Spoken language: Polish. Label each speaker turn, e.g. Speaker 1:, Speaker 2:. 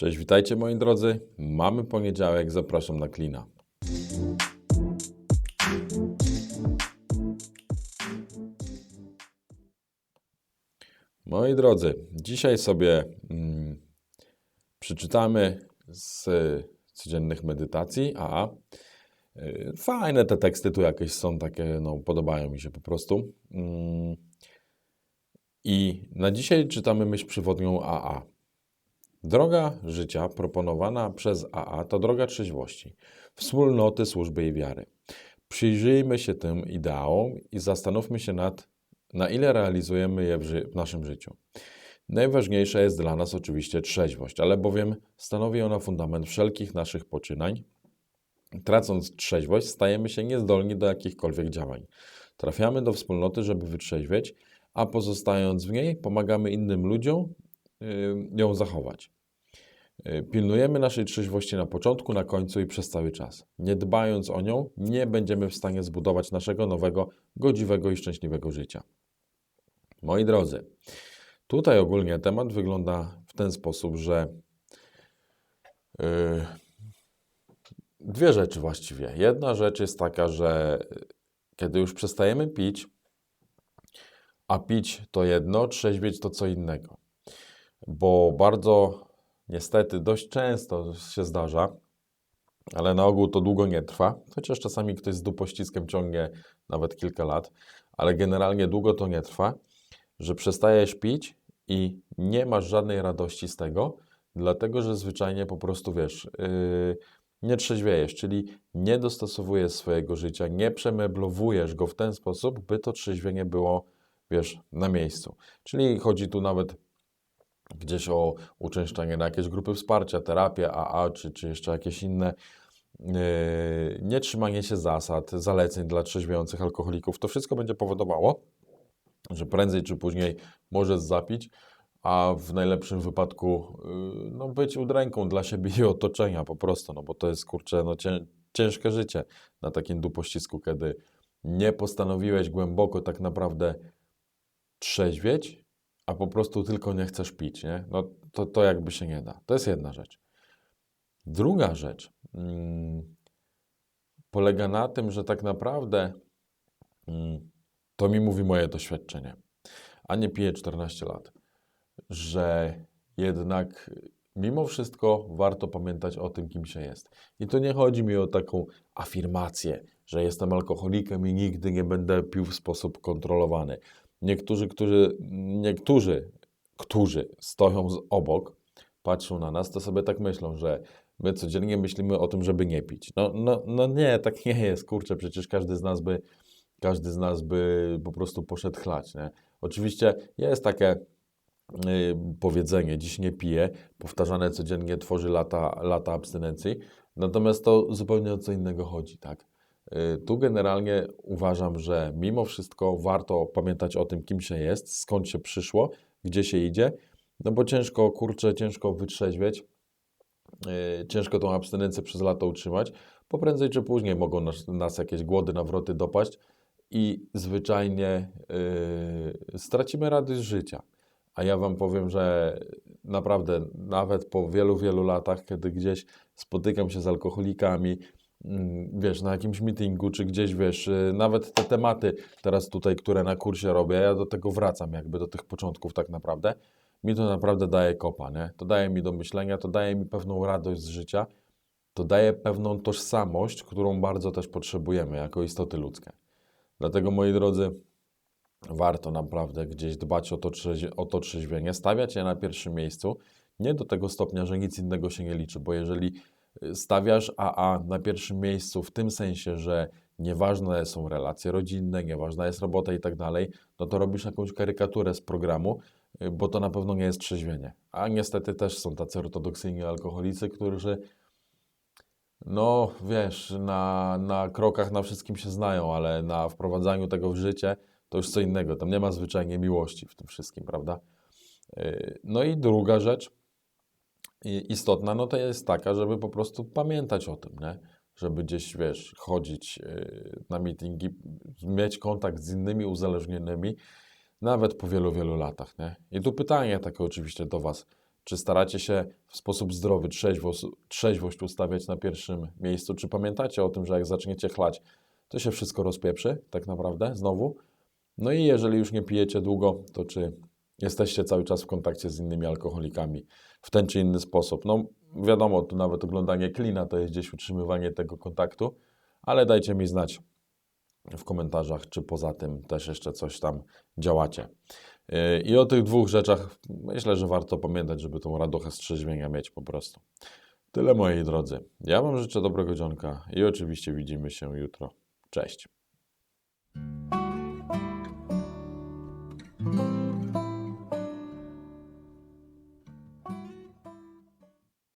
Speaker 1: Cześć, witajcie moi drodzy. Mamy poniedziałek, zapraszam na klina. Moi drodzy, dzisiaj sobie mm, przeczytamy z codziennych medytacji, a y, fajne te teksty tu jakieś są takie, no podobają mi się po prostu. Mm, I na dzisiaj czytamy myśl przewodnią AA. Droga życia proponowana przez AA to droga trzeźwości, wspólnoty, służby i wiary. Przyjrzyjmy się tym ideałom i zastanówmy się nad, na ile realizujemy je w, ży- w naszym życiu. Najważniejsza jest dla nas oczywiście trzeźwość, ale bowiem stanowi ona fundament wszelkich naszych poczynań. Tracąc trzeźwość, stajemy się niezdolni do jakichkolwiek działań. Trafiamy do wspólnoty, żeby wytrzeźwieć, a pozostając w niej, pomagamy innym ludziom ją zachować. Y, Pilnujemy naszej trzeźwości na początku, na końcu i przez cały czas. Nie dbając o nią, nie będziemy w stanie zbudować naszego nowego, godziwego i szczęśliwego życia. Moi drodzy, tutaj ogólnie temat wygląda w ten sposób, że y, dwie rzeczy właściwie. Jedna rzecz jest taka, że kiedy już przestajemy pić, a pić to jedno, trzeźwieć to co innego. Bo bardzo niestety dość często się zdarza, ale na ogół to długo nie trwa, chociaż czasami ktoś z dupościskiem ciągnie nawet kilka lat, ale generalnie długo to nie trwa, że przestajesz pić i nie masz żadnej radości z tego, dlatego że zwyczajnie po prostu wiesz, yy, nie trzeźwiejesz, czyli nie dostosowujesz swojego życia, nie przemeblowujesz go w ten sposób, by to trzeźwienie było, wiesz, na miejscu. Czyli chodzi tu nawet gdzieś o uczęszczanie na jakieś grupy wsparcia, terapię AA, czy, czy jeszcze jakieś inne. Yy, Nietrzymanie się zasad, zaleceń dla trzeźwiejących alkoholików, to wszystko będzie powodowało, że prędzej czy później możesz zapić, a w najlepszym wypadku yy, no, być udręką dla siebie i otoczenia po prostu, no bo to jest kurczę, no, cię, ciężkie życie na takim dupościsku, kiedy nie postanowiłeś głęboko tak naprawdę trzeźwieć, a po prostu tylko nie chcesz pić, nie? No to, to jakby się nie da. To jest jedna rzecz. Druga rzecz mm, polega na tym, że tak naprawdę mm, to mi mówi moje doświadczenie, a nie piję 14 lat, że jednak mimo wszystko warto pamiętać o tym, kim się jest. I to nie chodzi mi o taką afirmację, że jestem alkoholikiem i nigdy nie będę pił w sposób kontrolowany. Niektórzy, którzy, niektórzy, którzy stoją z obok, patrzą na nas, to sobie tak myślą, że my codziennie myślimy o tym, żeby nie pić. No, no, no nie, tak nie jest, kurczę, przecież każdy z nas by, każdy z nas by po prostu poszedł chlać, nie? Oczywiście jest takie y, powiedzenie, dziś nie piję, powtarzane codziennie tworzy lata, lata abstynencji, natomiast to zupełnie o co innego chodzi, tak? Y, Tu generalnie uważam, że mimo wszystko warto pamiętać o tym, kim się jest, skąd się przyszło, gdzie się idzie, no bo ciężko, kurczę, ciężko wytrzeźwieć, yy, ciężko tą abstynencję przez lata utrzymać, bo prędzej czy później mogą nas, nas jakieś głody, nawroty dopaść i zwyczajnie yy, stracimy radość życia. A ja Wam powiem, że naprawdę nawet po wielu, wielu latach, kiedy gdzieś spotykam się z alkoholikami, wiesz, na jakimś meetingu, czy gdzieś, wiesz, y, nawet te tematy teraz tutaj, które na kursie robię, ja do tego wracam jakby do tych początków tak naprawdę. Mi to naprawdę daje kopa, nie? To daje mi do myślenia, to daje mi pewną radość z życia, to daje pewną tożsamość, którą bardzo też potrzebujemy jako istoty ludzkie. Dlatego, moi drodzy, warto naprawdę gdzieś dbać o to, o to trzeźwienie, stawiać je na pierwszym miejscu, nie do tego stopnia, że nic innego się nie liczy, bo jeżeli stawiasz AA na pierwszym miejscu w tym sensie, że nieważne są relacje rodzinne, nieważna jest robota i tak dalej, no to robisz jakąś karykaturę z programu, y, bo to na pewno nie jest trzeźwienie. A niestety też są tacy ortodoksyjni alkoholicy, którzy no wiesz, na, na krokach na wszystkim się znają, ale na wprowadzaniu tego w życie to już co innego. Tam nie ma zwyczajnie miłości w tym wszystkim, prawda? Yy, No i druga rzecz istotna, no to jest taka, żeby po prostu pamiętać o tym, nie? Żeby gdzieś, wiesz, chodzić yy, na meetingi, mieć kontakt z innymi uzależnionymi, nawet po wielu, wielu latach, nie? I tu pytanie takie oczywiście do Was. Czy staracie się w sposób zdrowy trzeźwość, trzeźwość ustawiać na pierwszym miejscu? Czy pamiętacie o tym, że jak zaczniecie chlać, to się wszystko rozpieprzy tak naprawdę znowu? No i jeżeli już nie pijecie długo, to czy jesteście cały czas w kontakcie z innymi alkoholikami w ten czy inny sposób? No wiadomo, tu nawet oglądanie klina to jest gdzieś utrzymywanie tego kontaktu, ale dajcie mi znać w komentarzach, czy poza tym też jeszcze coś tam działacie. Yy, I o tych dwóch rzeczach myślę, że warto pamiętać, żeby tą radochę strzeźwienia mieć po prostu. Tyle moi drodzy. Ja Wam życzę dobrego dzionka i oczywiście widzimy się jutro. Cześć.